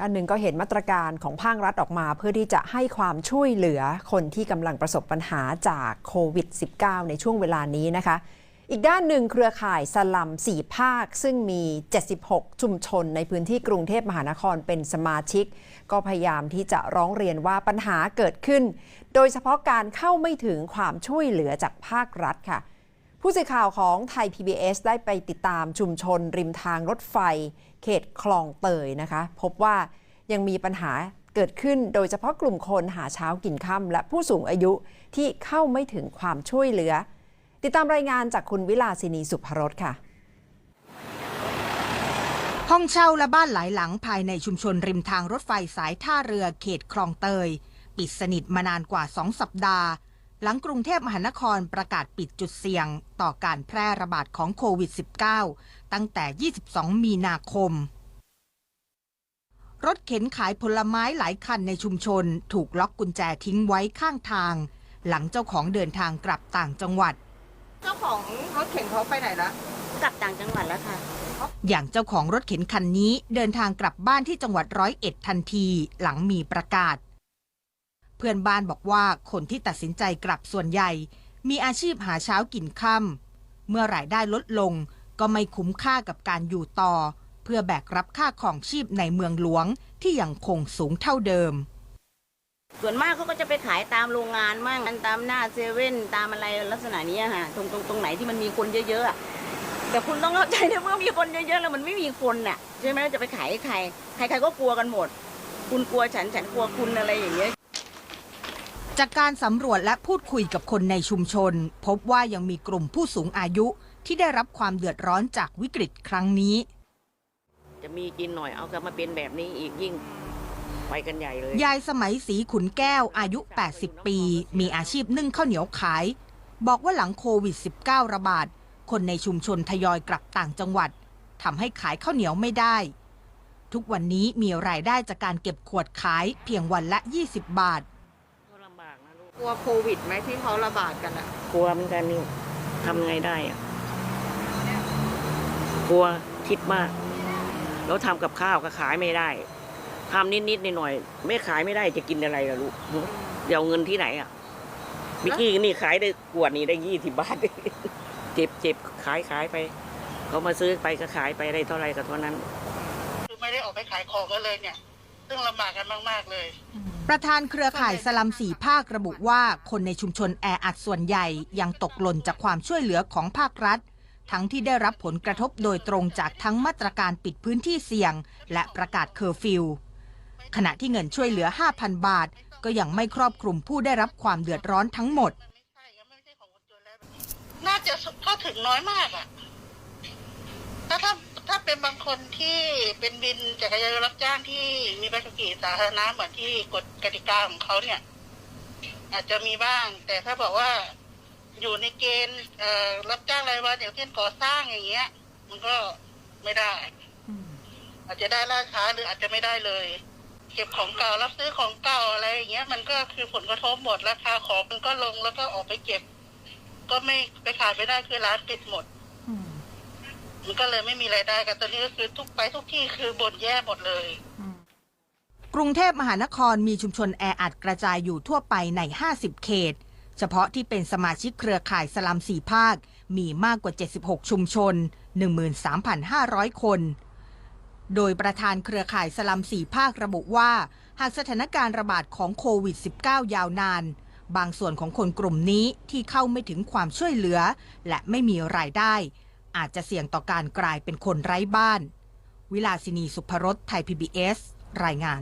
ด้านหนึ่งก็เห็นมาตรการของภาครัฐออกมา เพื่อที่จะให้ความช่วยเหลือคนที่กำลังประสบปัญหาจากโควิด -19 ในช่วงเวลานี้นะคะ อีกด้านหนึ่งเครือข่ายสลัม4ภาค ซึ่งมี 76 ชุมชนในพื้นที่กรุงเทพมหานครเป็นสมาชิก ก็พยายามที่จะร้องเรียนว่าปัญหาเกิดขึ้น โดยเฉพาะการเข้าไม่ถึงความช่วยเหลือจากภาครัฐค่ะ ผู้สื่อข่าวของไทย PBS ได้ไปติดตามชุมชนริมทางรถไฟ เขตคลองเตยนะคะ พบว่ายังมีปัญหาเกิดขึ้นโดยเฉพาะกลุ่มคนหาเช้ากินค่ำและผู้สูงอายุที่เข้าไม่ถึงความช่วยเหลือ ติดตามรายงานจากคุณวิลาสินีสุภรสค่ะ ห้องเช่าและบ้านหลายหลังภายในชุมชนริมทางรถไฟสายท่าเรือเขตคลองเตย ปิดสนิทมานานกว่า2สัปดาห์ หลังกรุงเทพมหานครประกาศปิดจุดเสี่ยงต่อการแพร่ระบาดของโควิด -19 ตั้งแต่ 22 มีนาคม รถเข็นขายผลไม้หลายคันในชุมชน ถูกล็อกกุญแจทิ้งไว้ข้างทาง หลังเจ้าของเดินทางกลับต่างจังหวัด เจ้าของรถเข็นเขาไปไหนละกลับต่างจังหวัดแล้วค่ะ อย่างเจ้าของรถเข็นคันนี้เดินทางกลับบ้านที่จังหวัดร้อยเอ็ดทันที หลังมีประกาศ เพื่อนบ้านบอกว่าคนที่ตัดสินใจกลับส่วนใหญ่ มีอาชีพหาเช้ากินค่ำเมื่อรายได้ลดลงก็ไม่คุ้มค่ากับการอยู่ต่อ เพื่อแบกรับค่าของชีพในเมืองหลวงที่ยังคงสูงเท่าเดิม ส่วนมากเขาก็จะไปขายตามโรงงานมั่งตามหน้าเซเว่นตามอะไรลักษณะนี้อะค่ะตรงตรงตรงไหนที่มันมีคนเยอะๆแต่คุณต้องเข้าใจนะเมื่อมีคนเยอะๆแล้วมันไม่มีคนน่ะใช่ไหมจะไปขายให้ใครใคร ๆ ก็กลัวกันหมด คุณกลัวฉันฉันกลัวคุณอะไรอย่างเงี้ย จากการสำรวจและพูดคุยกับคนในชุมชน พบว่ายังมีกลุ่มผู้สูงอายุที่ได้รับความเดือดร้อนจากวิกฤตครั้งนี้ จะมีกินหน่อยเอากลับมาเป็นแบบนี้อีกยิ่งไปกันใหญ่เลย ยายสมัยสีขุนแก้วอายุ 80 ปี มีอาชีพนึ่งข้าวเหนียวขาย บอกว่าหลังโควิด -19 ระบาด คนในชุมชนทยอยกลับต่างจังหวัดทำให้ขายข้าวเหนียวไม่ได้ ทุกวันนี้มีรายได้จากการเก็บขวดขายเพียงวันละ 20 บาทลำบา กนะลูกกลัวโควิดไหมที่เขาระบาดกันอะกลัวเหมือนกันนี่ทำไงได้อะกลัวคิดมาก แล้วทำกับข้าวก็ขายไม่ได้ทำนิดๆหน่อยๆไม่ขายไม่ได้จะกินอะไรล่ะลูกเดี๋ยวเอาเงินที่ไหนอะมิกกี้นี่ขายได้ขวดนี้ได้ยี่สิบบาทเจ็บเจ็บขายขายไปเขามาซื้อไปก็ขายไปได้เท่าไหร่ก็เท่านั้น คือไม่ได้ออกไปขายของกันเลยเนี่ย ซึ่งลำบากกันมาก ๆ เลย ประธานเครือข่ายสลัมสี่ภาคระบุว่า คนในชุมชนแออัดส่วนใหญ่ยังตกหล่นจากความช่วยเหลือของภาครัฐ ทั้งที่ได้รับผลกระทบโดยตรงจากทั้งมาตรการปิดพื้นที่เสี่ยง และประกาศเคอร์ฟิวขณะที่เงินช่วยเหลือ 5,000 บาท ก็ยังไม่ครอบคลุมผู้ได้รับความเดือดร้อนทั้งหมดมันไม่ใช่ยังไม่ใช่ของคนจนแล้วน่าจะเข้าถึงน้อยมากอะถ้าถ้า ถ้าเป็นบางคนที่เป็นบินจักรยานยนต์รับจ้างที่มีใบขับขี่สาธารณะเหมือนที่กฎกติกาของเขาเนี่ย อาจจะมีบ้าง แต่ถ้าบอกว่าอยู่ในเกณฑ์รับจ้างรายวันอย่างเช่นก่อสร้างอย่างเงี้ย มันก็ไม่ได้ อาจจะได้ล่าช้าหรืออาจจะไม่ได้เลย เก็บของเก่ารับซื้อของเก่าอะไรอย่างเงี้ย มันก็คือผลกระทบหมดราคาของมันก็ลงแล้วก็ออกไปเก็บ ก็ไม่ไปขายไม่ได้คือร้านปิดหมด มันก็เลยไม่มีรายได้กันตอนนี้ก็คือทุกไปทุกที่คือบ่นแย่หมดเลย กรุงเทพมหานครมีชุมชนแออัดกระจายอยู่ทั่วไปใน 50 เขต เฉพาะที่เป็นสมาชิกเครือข่ายสลัมสี่ภาค มีมากกว่า 76 ชุมชน 13,500 คน โดยประธานเครือข่ายสลัมสี่ภาคระบุว่า หากสถานการณ์ระบาดของโควิด -19 ยาวนาน บางส่วนของคนกลุ่มนี้ที่เข้าไม่ถึงความช่วยเหลือ และไม่มีรายได้ อาจจะเสี่ยงต่อการกลายเป็นคนไร้บ้าน วิลาสินีสุภรสไทย PBS รายงาน